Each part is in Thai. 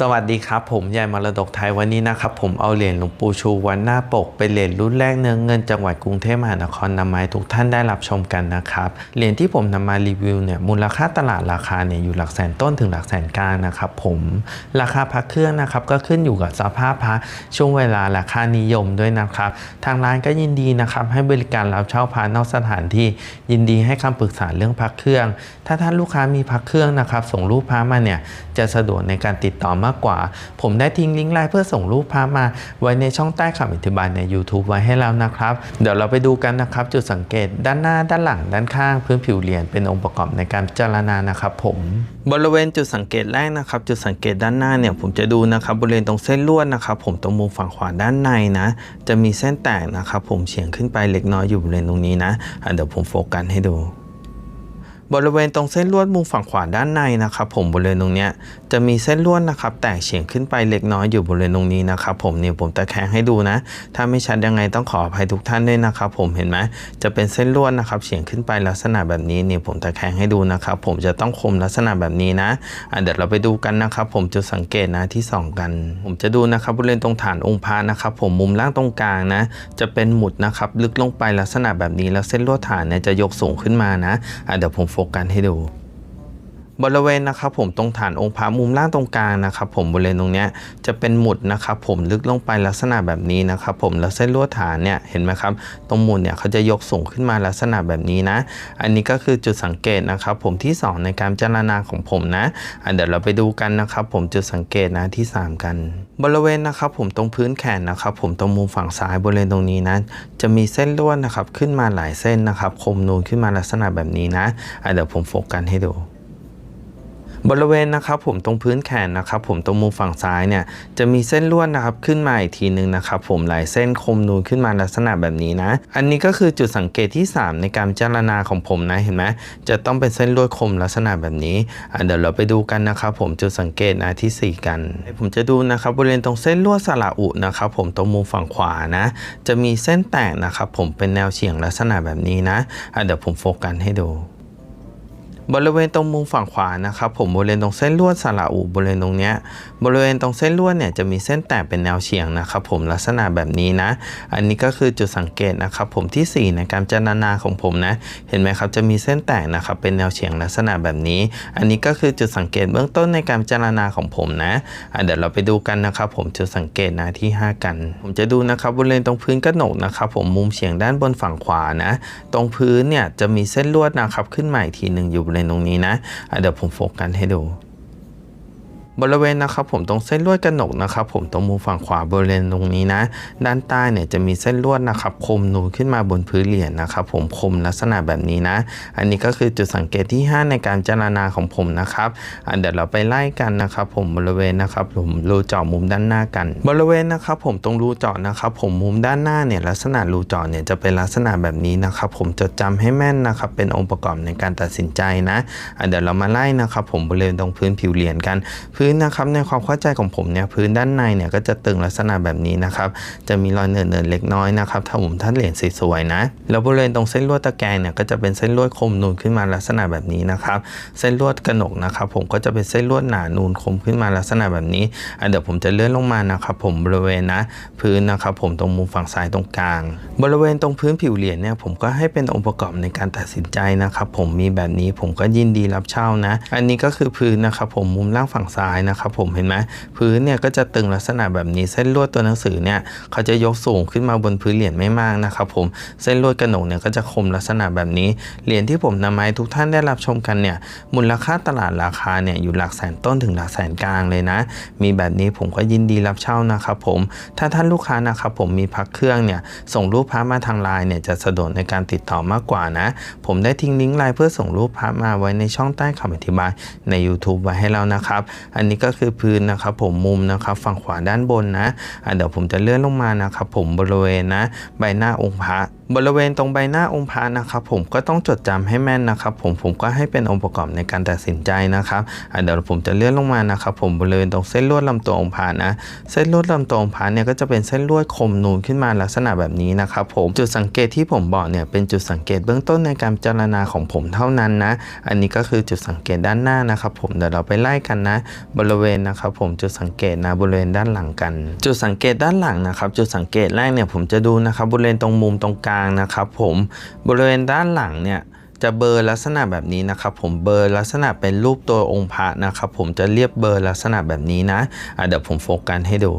สวัสดีครับ ผมยายมรดกไทยวันนี้นะครับ ผมเอาเหรียญหลวงปู่ชูวันหน้าปก เป็นเหรียญรุ่นแรกเนื้อเงินจังหวัดกรุงเทพมหานครนำมาให้ทุกท่านได้รับชมกันนะครับเหรียญที่ผมนำมารีวิวเนี่ยมูลค่าตลาดราคาเนี่ยอยู่หลักแสนต้นถึงหลักแสนกลางนะครับผมราคาพระเครื่องนะครับก็ขึ้นอยู่กับสภาพพระช่วงเวลาราคานิยมด้วยนะครับ ทางร้านก็ยินดีนะครับให้บริการรับเช่าพระนอกสถานที่ยินดีให้คำปรึกษาเรื่องพระเครื่อง ถ้าท่านลูกค้ามีพระเครื่องนะครับส่งรูปพระมาเนี่ยจะสะดวกในการติดต่อมากกว่า ผมได้ทิ้งลิงก์ไลน์เพื่อส่งรูปพระมา ไว้ในช่องใต้คำอธิบายใน YouTube ไว้ให้แล้วนะครับ เดี๋ยวเราไปดูกันนะครับจุดสังเกตด้านหน้าด้านหลังด้านข้างพื้นผิวเหรียญเป็นองค์ประกอบในการพิจารณานะครับผมบริเวณจุดสังเกตแรกนะครับ จุดสังเกตด้านหน้าเนี่ยผมจะดูนะครับบริเวณตรงเส้นลวดนะครับ ผมตรงมุมฝั่งขวาด้านในนะ จะมีเส้นแตกนะครับ ผมเฉียงขึ้นไปเล็กน้อยอยู่บริเวณตรงนี้นะอะเดี๋ยวผมโฟกัสให้ดู บริเวณตรงเส้นลวดมุมฝั่งขวาด้านในนะครับผมบริเวณตรงเนี้ยจะมีเส้นลวดนะครับแตกเฉียงขึ้นไปเล็กน้อยอยู่บริเวณตรงนี้นะครับผมเนี่ยผมตะแคงให้ดูนะ ถ้าไม่ชัดยังไงต้องขออภัยทุกท่านด้วยนะครับผมเห็นไหมจะเป็นเส้นลวดนะครับเฉียงขึ้นไปลักษณะแบบนี้เนี่ยผมตะแคงให้ดูนะครับผมจะต้องคมลักษณะแบบนี้นะอะเดี๋ยวเราไปดูกันนะครับผมจุดสังเกตนะที่สองกัน ผมจะดูนะครับบริเวณตรงฐานองค์พระนะครับผมมุมล่างตรงกลางนะจะเป็นหมุดนะครับลึกลงไปลักษณะแบบนี้แล้วเส้นลวดฐานเนี่ยจะยกสูงขึ้นมานะอะเดี๋ยวผมโฟกัสให้ดู บริเวณนะครับผมตรงฐานองค์พระมุมล่างตรงกลางนะครับผมบริเวณตรงเนี้ยจะเป็นหมุดนะครับผมลึกลงไปลักษณะแบบนี้นะครับผมแล้วเส้นลวดฐานเนี่ยเห็นไหมครับตรงหมุดเนี่ยเขาจะยกสูงขึ้นมาลักษณะแบบนี้นะ อันนี้ก็คือจุดสังเกตนะครับผมที่ 2 ในการพิจารณาของผมนะอะเดี๋ยวเราไปดูกันนะครับผมจุดสังเกตนะที่ 3 กัน บริเวณนะครับผมตรงพื้นแขนนะครับผมตรงมุมฝั่งซ้ายบริเวณตรงนี้นะจะมีเส้นลวดนะครับขึ้นมาหลายเส้นนะครับคมนูนขึ้นมาลักษณะแบบนี้นะอะเดี๋ยวผมโฟกัสให้ดู บริเวณนะครับผมตรงพื้นแขนนะครับผมตรงมุมฝั่งซ้ายเนี่ยจะมีเส้นลวดนะครับขึ้นมาอีกทีหนึ่งนะครับผมหลายเส้นคมนูนขึ้นมาลักษณะแบบนี้นะ อันนี้ก็คือจุดสังเกตที่ 3 ในการพิจรณาของผมนะเห็นไหมจะต้องเป็นเส้นลวดคมลักษณะแบบนี้เดี๋ยวเราไปดูกันนะครับผมจุดสังเกตนะที่ 4 กัน ผมจะดูนะครับบริเวณตรงเส้นลวดสระอุนะครับผมตรงมุมฝั่งขวานะจะมีเส้นแตกนะครับผมเป็นแนวเฉียงลักษณะแบบนี้นะเดี๋ยวผมโฟกัสให้ดู บริเวณตรงมุมฝั่งขวานะครับผมบริเวณตรงเส้นลวดสระอุบริเวณตรงเนี้ยบริเวณตรงเส้นลวดเนี่ยจะมีเส้นแตกเป็นแนวเฉียงนะครับผมลักษณะแบบนี้นะ อันนี้ก็คือจุดสังเกตนะครับผมทีสี่4 ในการพิจารณาของผมนะ เห็นไหมครับจะมีเส้นแตกนะครับเป็นแนวเฉียงลักษณะแบบนี้ อันนี้ก็คือจุดสังเกตเบื้องต้นในการพิจารณาของผมนะเดี๋ยวเราไปดูกันนะครับผมจุดสังเกตนะที่ 5 กัน ผมจะดูนะครับบริเวณตรงพื้นกระหนกนะครับผมมุมเฉียงด้านบนฝั่งขวานะ ตรงพื้นเนี่ยจะมีเส้นลวดนะครับขึ้นมาอีกทีหนึ่งอยู่บริเลนตรงนี้นะ เดี๋ยวผมโฟกัสให้ดู บริเวณนะครับผมตรงเส้นลวดกระหนกนะครับผมตรงมุมฝั่งขวาบริเวณตรงนี้นะ ด้านใต้เนี่ยจะมีเส้นลวดนะครับคมนูนขึ้นมาบนพื้นเหรียญนะครับผมคมลักษณะแบบนี้นะ อันนี้ก็คือจุดสังเกตที่ 5 ในการจารณาของผมนะครับอะเดี๋ยวเราไปไล่กันนะครับผมบริเวณนะครับผมรูเจาะมุมด้านหน้ากัน บริเวณนะครับผมตรงรูเจาะนะครับผมมุมด้านหน้าเนี่ยลักษณะรูเจาะเนี่ยจะเป็นลักษณะแบบนี้นะครับผมจดจำให้แม่นนะครับเป็นองค์ประกอบในการตัดสินใจนะอะเดี๋ยวเรามาไล่นะครับผมบริเวณตรงพื้นผิวเหรียญกันพื้ื้นนะครับในความเข้าใจของผมเนี่ยพื้นด้านในเนี่ยก็จะตึงลักษณะแบบนี้นะครับ จะมีรอยเนินๆเล็กน้อยนะครับถ้าผมท่านเหรียญสวยๆนะแล้วบริเวณตรงเส้นลวดตะแกรงเนี่ยก็จะเป็นเส้นลวดคมนูนขึ้นมาลักษณะแบบนี้นะครับ เส้นลวดกระหนกนะครับ ผมก็จะเป็นเส้นลวดหนานูนคมขึ้นมาลักษณะแบบนี้อะเดี๋ยวผมจะเลื่อนลงมานะครับผมบริเวณนะพื้นนะครับผมตรงมุมฝั่งซ้ายตรงกลาง บริเวณตรงพื้นผิวเหรียญเนี่ยผมก็ให้เป็นองค์ประกอบในการตัดสินใจนะครับ ผมมีแบบนี้ผมก็ยินดีรับเช่านะ อันนี้ก็คือพื้นนะครับผมมุมล่างฝั่งซ้ายนะครับผมเห็นไหมพื้นเนี่ยก็จะตึงลักษณะแบบนี้เส้นลวดตัวหนังสือเนี่ยเขาจะยกสูงขึ้นมาบนพื้นเหรียญไม่มากนะครับผมเส้นลวดกระหนกเนี่ยก็จะคมลักษณะแบบนี้เหรียญที่ผมนำมาให้ทุกท่านได้รับชมกันเนี่ยมูลค่าตลาดราคาเนี่ยอยู่หลักแสนต้นถึงหลักแสนกลางเลยนะ มีแบบนี้ผมก็ยินดีรับเช่านะครับผมถ้าท่านลูกค้านะครับผมมีพักเครื่องเนี่ยส่งรูปพระมาทางไลน์เนี่ยจะสะดวกในการติดต่อมากกว่านะ ผมได้ทิ้งลิงก์ไลน์เพื่อส่งรูปพระมาไว้ในช่องใต้คำอธิบายใน YouTube ไว้ให้แล้วนะครับอันนี้ก็คือพื้นนะครับผมมุมนะครับฝั่งขวาด้านบนนะะเดี๋ยวผมจะเลื่อนลงมานะครับผมบริเวณนะใบหน้าองค์พระบริเวณตรงใบหน้าองค์พระนะครับผมก็ต้องจดจำให้แม่นนะครับผมผมก็ให้เป็นองค์ประกอบในการตัดสินใจนะครับเดี๋ยวผมจะเลื่อนลงมานะครับผมบริเวณตรงเส้นลวดลำตัวองค์พระนะ เส้นลวดลำตัวองค์พระเนี่ยก็จะเป็นเส้นลวดคมนูนขึ้นมาลักษณะแบบนี้นะครับผมจุดสังเกตที่ผมบอกเนี่ยเป็นจุดสังเกตเบื้องต้นในการพิจารณาของผมเท่านั้นนะ อันนี้ก็คือจุดสังเกตด้านหน้านะครับผมเดี๋ยวเราไปไล่กันนะบริเวณนะครับผมจุดสังเกตนะบริเวณด้านหลังกัน จุดสังเกตด้านหลังนะครับ จุดสังเกตแรกเนี่ยผมจะดูนะครับบริเวณตรงมุมตรงกลางนะครับผมบริเวณด้านหลังเนี่ยจะเบลอร์ลักษณะแบบนี้นะครับผมเบลอร์ลักษณะเป็นรูปตัวองค์พระนะครับผมจะเรียบเบลอร์ลักษณะแบบนี้นะะเดี๋ยวผมโฟกัสให้ดู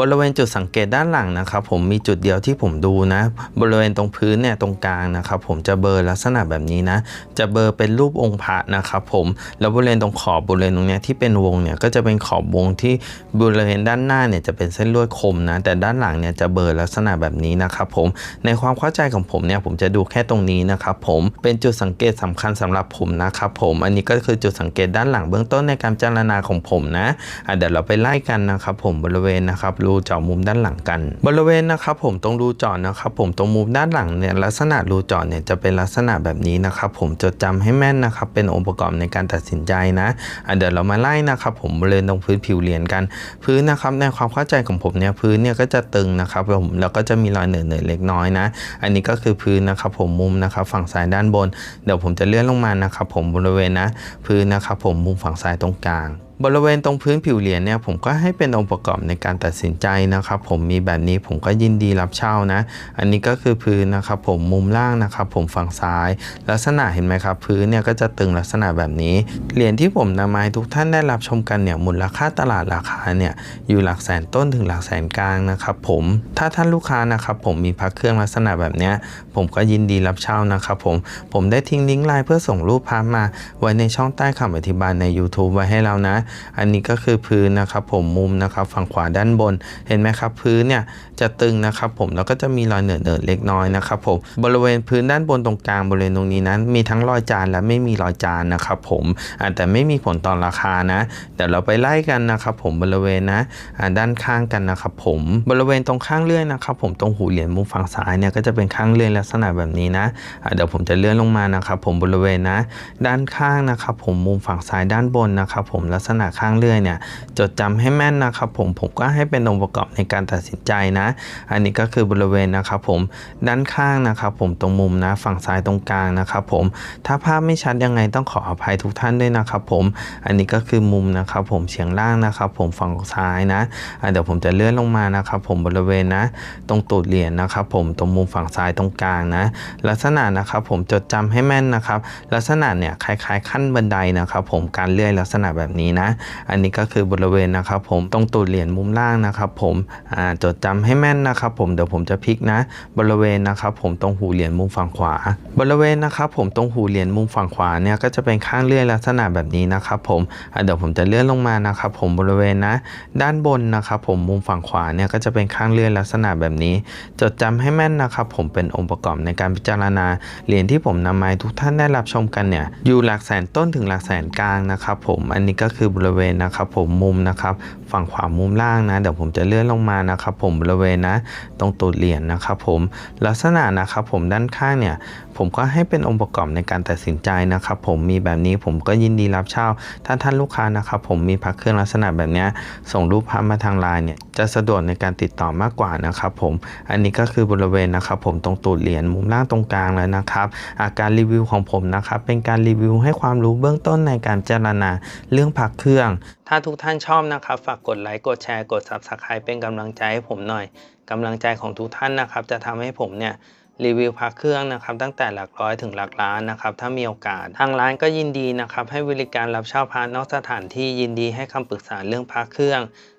บริเวณจุดสังเกตด้านหลังนะครับผมมีจุดเดียวที่ผมดูนะ บริเวณตรงพื้นเนี่ยตรงกลางนะครับผมจะเบอร์ลักษณะแบบนี้นะ จะเบอร์เป็นรูปองค์พระนะครับผมแล้วบริเวณตรงขอบบริเวณตรงเนี้ยที่เป็นวงเนี่ยก็จะเป็นขอบวงที่บริเวณด้านหน้าเนี่ยจะเป็นเส้นลวดคมนะแต่ด้านหลังเนี่ยจะเบอร์ลักษณะแบบนี้นะครับผมในความเข้าใจของผมเนี่ยผมจะดูแค่ตรงนี้นะครับผมเป็นจุดสังเกตสำคัญสำหรับผมนะครับผมอันนี้ก็คือจุดสังเกตด้านหลังเบื้องต้นในการพิจารณาของผมนะะเดี๋ยวเราไปไล่กันนะครับผมบริเวณนะครับรูเจาะมุมด้านหลังกัน บริเวณนะครับผมตรงรูเจาะนะครับผมตรงมุมด้านหลังเนี่ยลักษณะรูเจาะเนี่ยจะเป็นลักษณะแบบนี้นะครับผมจดจำให้แม่นนะครับเป็นองค์ประกอบในการตัดสินใจนะอะเดี๋ยวเรามาไล่นะครับผมบริเวณตรงพื้นผิวเหรียญกัน พื้นนะครับในความเข้าใจของผมเนี่ยพื้นเนี่ยก็จะตึงนะครับผมแล้วก็จะมีรอยเหนื่อยๆเล็กน้อยนะ อันนี้ก็คือพื้นนะครับผมมุมนะครับฝั่งซ้ายด้านบน เดี๋ยวผมจะเลื่อนลงมานะครับผมบริเวณนะ พื้นนะครับผมมุมฝั่งซ้ายตรงกลาง บริเวณตรงพื้นผิวเหรียญเนี่ยผมก็ให้เป็นองค์ประกอบในการตัดสินใจนะครับ ผมมีแบบนี้ผมก็ยินดีรับเช่านะ อันนี้ก็คือพื้นนะครับ ผมมุมล่างนะครับ ผมฝั่งซ้าย ลักษณะเห็นไหมครับ พื้นเนี่ยก็จะตึงลักษณะแบบนี้เหรียญที่ผมนำมาให้ทุกท่านได้รับชมกันเนี่ยมูลค่าตลาดราคาเนี่ยอยู่หลักแสนต้นถึงหลักแสนกลางนะครับผมถ้าท่านลูกค้านะครับผมมีพักเครื่องลักษณะแบบนี้ผมก็ยินดีรับเช่านะครับผมผมได้ทิ้งลิงก์ไลน์เพื่อส่งรูปพามาไว้ในช่องใต้คำอธิบายใน YouTube ไว้ให้เรานะอันนี้ก็คือพื้นนะครับผมมุมนะครับฝั่งขวาด้านบนเห็นไหมครับพื้นเนี่ยจะตึงนะครับผมแล้วก็จะมีรอยเหนอะเนอะๆเล็กน้อยนะครับผมบริเวณพื้นด้านบนตรงกลางบริเวณตรงนี้นั้น มีทั้งรอยจานและไม่มีรอยจานนะครับผมแต่ไม่มีผลต่อราคานะเดี๋ยวเราไปไล่กันนะครับผมบริเวณนะด้านข้างกันนะครับผมบริเวณตรงข้างเลื่อยนะครับผมตรงหูเหรียญมุมฝั่งซ้ายเนี่ยก็จะเป็นข้างเลื่อยลักษณะแบบนี้นะเดี๋ยวผมจะเลื่อนลงมานะครับผมบริเวณนะ ด้านข้างนะครับผมมุมฝั่งซ้ายด้านบนนะครับผมลักษณะข้างเลื่อยเนี่ยจดจำให้แม่นนะครับผมผมก็ให้เป็นองค์ประกอบในการตัดสินใจนะ อันนี้ก็คือบริเวณนะครับผมด้านข้างนะครับผมตรงมุมนะฝั่งซ้ายตรงกลางนะครับผมถ้าภาพไม่ชัดยังไงต้องขออภัยทุกท่านด้วยนะครับผมอันนี้ก็คือมุมนะครับผมเฉียงล่างนะครับผมฝั่งซ้ายนะเดี๋ยวผมจะเลื่อนลงมานะครับผมบริเวณนะ ตรงตูดเหรียญนะครับผมตรงมุมฝั่งซ้ายตรงกลางนะ ลักษณะนะครับผมจดจำให้แม่นนะครับ ลักษณะเนี่ยคล้ายๆขั้นบันไดนะครับผมการเลื่อยลักษณะแบบนี้นะอันนี้ก็คือบริเวณนะครับผมตรงตูดเหรียญมุมล่างนะครับผมจดจำให้แม่นนะครับผมเดี๋ยวผมจะพลิกนะ บริเวณนะครับผมตรงหูเหรียญมุมฝั่งขวา บริเวณนะครับผมตรงหูเหรียญมุมฝั่งขวาเนี่ยก็จะเป็นข้างเลื่อยลักษณะแบบนี้นะครับผมเดี๋ยวผมจะเลื่อนลงมานะครับผมบริเวณนะ ด้านบนนะครับผมมุมฝั่งขวาเนี่ยก็จะเป็นข้างเลื่อยลักษณะแบบนี้ จดจำให้แม่นนะครับผมเป็นองค์ประกอบในการพิจารณาเหรียญที่ผมนำมาให้ทุกท่านได้รับชมกันเนี่ยอยู่หลักแสนต้นถึงหลักแสนกลางนะครับผมอันนี้ก็คือบบริเวณนะครับผมมุมนะครับ ฝั่งขวามุมล่างนะเดี๋ยวผมจะเลื่อนลงมานะครับ ผมบริเวณนะตรงตูดเหรียญนะครับผมลักษณะนะครับผมด้านข้างเนี่ยผมก็ให้เป็นองค์ประกอบในการตัดสินใจนะครับผมมีแบบนี้ผมก็ยินดีรับเช่า ถ้าท่านลูกค้านะครับผมมีพักเครื่องลักษณะแบบนี้ส่งรูปภาพมาทางไลน์เนี่ยจะสะดวกในการติดต่อมากกว่านะครับผมอันนี้ก็คือบริเวณนะครับผมตรงตูดเหรียญมุมล่างตรงกลางแล้วนะครับอาการรีวิวของผมนะครับเป็นการรีวิวให้ความรู้เบื้องต้นในการเจรณาเรื่องพักเครื่องถ้าทุกท่านชอบนะครับ ฝากกดไลค์ กดแชร์ กด Subscribe เป็นกำลังใจให้ผมหน่อยกำลังใจของทุกท่านนะครับ จะทำให้ผมเนี่ยรีวิวพักเครื่องนะครับตั้งแต่หลักร้อยถึงหลักล้านนะครับถ้ามีโอกาส ทางร้านก็ยินดีนะครับให้บริการรับเช่าพานอกสถานที่ยินดีให้คำปรึกษาเรื่องพักเครื่อง